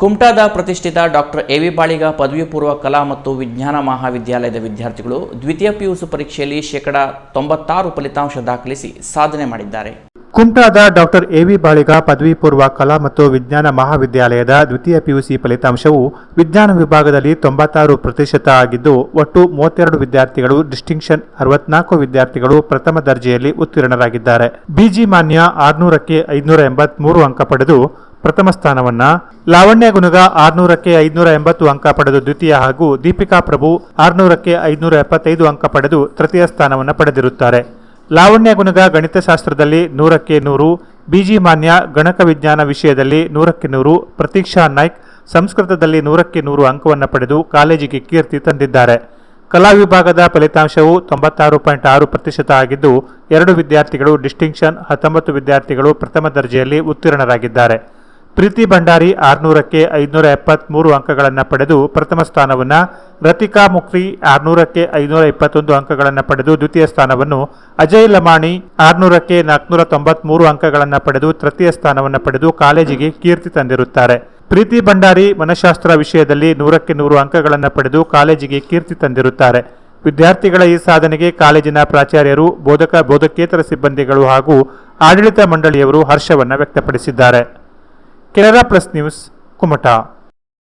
ಕುಮಟಾದ ಪ್ರತಿಷ್ಠಿತ doctor A V Baliga ಪದವಿ ಪೂರ್ವ ಕಲಾ ಮತ್ತು ವಿಜ್ಞಾನ ಮಹಾವಿದ್ಯಾಲಯದ ವಿದ್ಯಾರ್ಥಿಗಳು ದ್ವಿತೀಯ ಪಿಯುಸಿ ಪರೀಕ್ಷೆಯಲ್ಲಿ ಶೇಕಡ ತೊಂಬತ್ತಾರು ಫಲಿತಾಂಶ ದಾಖಲಿಸಿ ಸಾಧನೆ ಮಾಡಿದ್ದಾರೆ. ಕುಮಟಾದ ಡಾಕ್ಟರ್ ಎವಿ ಬಾಳಿಗ ಪದವಿ ಪೂರ್ವ ಕಲಾ ಮತ್ತು ವಿಜ್ಞಾನ ಮಹಾವಿದ್ಯಾಲಯದ ದ್ವಿತೀಯ ಪಿಯುಸಿ ಫಲಿತಾಂಶವು ವಿಜ್ಞಾನ ವಿಭಾಗದಲ್ಲಿ ತೊಂಬತ್ತಾರು ಪ್ರತಿಶತ ಆಗಿದ್ದು, ಒಟ್ಟು ಮೂವತ್ತೆರಡು ವಿದ್ಯಾರ್ಥಿಗಳು ಡಿಸ್ಟಿಂಕ್ಷನ್ ಅರವತ್ನಾಲ್ಕು ವಿದ್ಯಾರ್ಥಿಗಳು ಪ್ರಥಮ ದರ್ಜೆಯಲ್ಲಿ ಉತ್ತೀರ್ಣರಾಗಿದ್ದಾರೆ. ಬಿಜಿ ಮಾನ್ಯ ಆರ್ನೂರಕ್ಕೆ ಐದುನೂರ ಎಂಬತ್ಮೂರು ಅಂಕ ಪಡೆದು ಪ್ರಥಮ ಸ್ಥಾನವನ್ನ ಲಾವಣ್ಯ ಗುಣಗ ಆರ್ನೂರಕ್ಕೆ ಐದುನೂರ ಎಂಬತ್ತು ಅಂಕ ಪಡೆದು ದ್ವಿತೀಯ ಹಾಗೂ ದೀಪಿಕಾ ಪ್ರಭು ಆರ್ನೂರಕ್ಕೆ ಐದುನೂರ ಎಪ್ಪತ್ತೈದು ಅಂಕ ಪಡೆದು ತೃತೀಯ ಸ್ಥಾನವನ್ನು ಪಡೆದಿರುತ್ತಾರೆ. ಲಾವಣ್ಯ ಗುಣಗ ಗಣಿತಶಾಸ್ತ್ರದಲ್ಲಿ ನೂರಕ್ಕೆ ನೂರು, ಬಿಜಿ ಮಾನ್ಯ ಗಣಕ ವಿಜ್ಞಾನ ವಿಷಯದಲ್ಲಿ ನೂರಕ್ಕೆ ನೂರು, ಪ್ರತೀಕ್ಷಾ ನಾಯ್ಕ್ ಸಂಸ್ಕೃತದಲ್ಲಿ ನೂರಕ್ಕೆ ನೂರು ಅಂಕವನ್ನು ಪಡೆದು ಕಾಲೇಜಿಗೆ ಕೀರ್ತಿ ತಂದಿದ್ದಾರೆ. ಕಲಾ ವಿಭಾಗದ ಫಲಿತಾಂಶವು ತೊಂಬತ್ತಾರು ಪಾಯಿಂಟ್ ಆರು ಪ್ರತಿಶತ ಆಗಿದ್ದು, ಎರಡು ವಿದ್ಯಾರ್ಥಿಗಳು ಡಿಸ್ಟಿಂಕ್ಷನ್ ಹತ್ತೊಂಬತ್ತು ವಿದ್ಯಾರ್ಥಿಗಳು ಪ್ರಥಮ ದರ್ಜೆಯಲ್ಲಿ ಉತ್ತೀರ್ಣರಾಗಿದ್ದಾರೆ. ಪ್ರೀತಿ ಭಂಡಾರಿ ಆರ್ನೂರಕ್ಕೆ ಐದುನೂರ ಎಪ್ಪತ್ಮೂರು ಅಂಕಗಳನ್ನು ಪಡೆದು ಪ್ರಥಮ ಸ್ಥಾನವನ್ನು ರತಿಕಾ ಮುಕ್ರಿ ಆರ್ನೂರಕ್ಕೆ ಐನೂರ ಇಪ್ಪತ್ತೊಂದು ಅಂಕಗಳನ್ನು ಪಡೆದು ದ್ವಿತೀಯ ಸ್ಥಾನವನ್ನು ಅಜಯ್ ಲಮಾಣಿ ಆರ್ನೂರಕ್ಕೆ ನಾಲ್ಕುನೂರ ತೊಂಬತ್ಮೂರು ಅಂಕಗಳನ್ನು ಪಡೆದು ತೃತೀಯ ಸ್ಥಾನವನ್ನು ಪಡೆದು ಕಾಲೇಜಿಗೆ ಕೀರ್ತಿ ತಂದಿರುತ್ತಾರೆ. ಪ್ರೀತಿ ಭಂಡಾರಿ ಮನಃಶಾಸ್ತ್ರ ವಿಷಯದಲ್ಲಿ ನೂರಕ್ಕೆ ನೂರು ಅಂಕಗಳನ್ನು ಪಡೆದು ಕಾಲೇಜಿಗೆ ಕೀರ್ತಿ ತಂದಿರುತ್ತಾರೆ. ವಿದ್ಯಾರ್ಥಿಗಳ ಈ ಸಾಧನೆಗೆ ಕಾಲೇಜಿನ ಪ್ರಾಚಾರ್ಯರು, ಬೋಧಕ ಬೋಧಕೇತರ ಸಿಬ್ಬಂದಿಗಳು ಹಾಗೂ ಆಡಳಿತ ಮಂಡಳಿಯವರು ಹರ್ಷವನ್ನು ವ್ಯಕ್ತಪಡಿಸಿದ್ದಾರೆ. Kerala plus news കുമട്ട